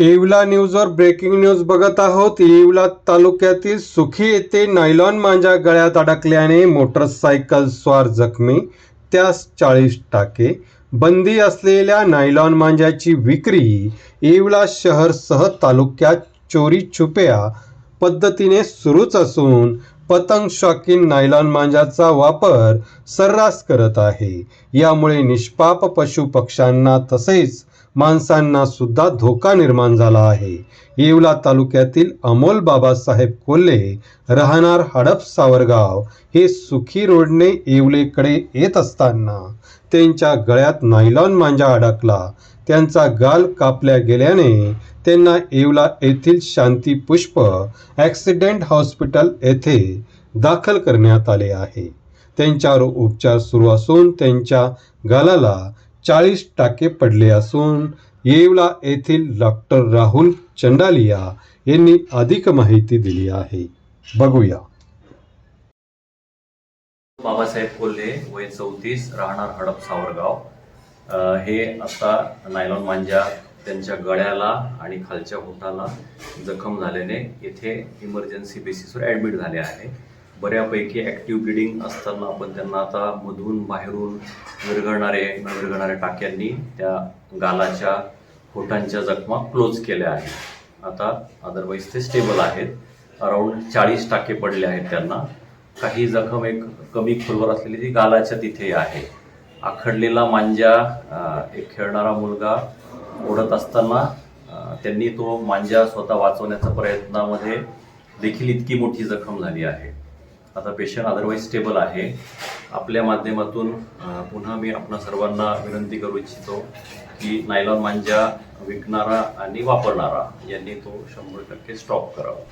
येवला न्यूजवर breaking news बघत आहोत. येवला तालुक्यातील सुखी येथे नायलॉन मांजा गळ्यात अडकल्याने मोटरसायकल स्वार जखमी त्यास चाळीस टाके. बंदी असलेल्या नायलॉन मांजाची विक्री येवला शहरसह तालुक्यात चोरी छुप्या पद्धतीने सुरूच असून पतंग शौकीन नायलॉन मांजाचा वापर सर्रास करत आहे. यामुळे निष्पाप पशु पक्ष्यांना तसेच माणसांना सुद्धा धोका निर्माण झाला आहे. येवला तालुक्यातील अमोल बाबासाहेब कोल्हे राहणार हडप सावरगाव हे सुखी रोडने येवलेकडे येत असताना त्यांच्या गळ्यात नायलॉन मांजा अडकला. त्यांचा गाल कापल्या गेल्याने त्यांना येवला येथील शांती पुष्प ॲक्सिडेंट हॉस्पिटल येथे दाखल करण्यात आले आहे. त्यांच्यावर उपचार सुरू असून त्यांच्या गालाला चाळीस टाके पडले असून येवला येथील डॉक्टर राहुल चंडालिया यांनी अधिक माहिती दिली आहे. बघूया. बाबासाहेब कोल्हे वय चौतीस राहणार हडप सावरगाव. हे आता नायलॉन मांजा त्यांच्या गळ्याला आणि खालच्या होटाला जखम झाल्याने येथे इमर्जन्सी बेसिसवर ॲडमिट झाले आहे. बऱ्यापैकी ॲक्टिव्ह ब्लिडिंग असताना आपण त्यांना आता मधून बाहेरून विरघळणारे विरघळणाऱ्या टाक्यांनी त्या गालाच्या होटांच्या जखमा क्लोज केल्या आहेत. आता अदरवाईज ते स्टेबल आहेत. अराऊंड चाळीस टाके पडले आहेत त्यांना. काही जखम एक कमी खोलवर असलेली ती गालाच्या तिथे आहे. आखडलेला मांजा एक खेळणारा मुलगा ओढत असताना त्यांनी तो मांजा स्वतः वाचवण्याच्या प्रयत्नामध्ये देखील इतकी मोठी जखम झाली आहे. आता पेशंट अदरवाईज स्टेबल आहे. आपल्या माध्यमातून पुन्हा मी आपणा सर्वांना विनंती करू इच्छितो की नायलॉन मांजा विकणारा आणि वापरणारा यांनी तो शंभर टक्के स्टॉप करावा.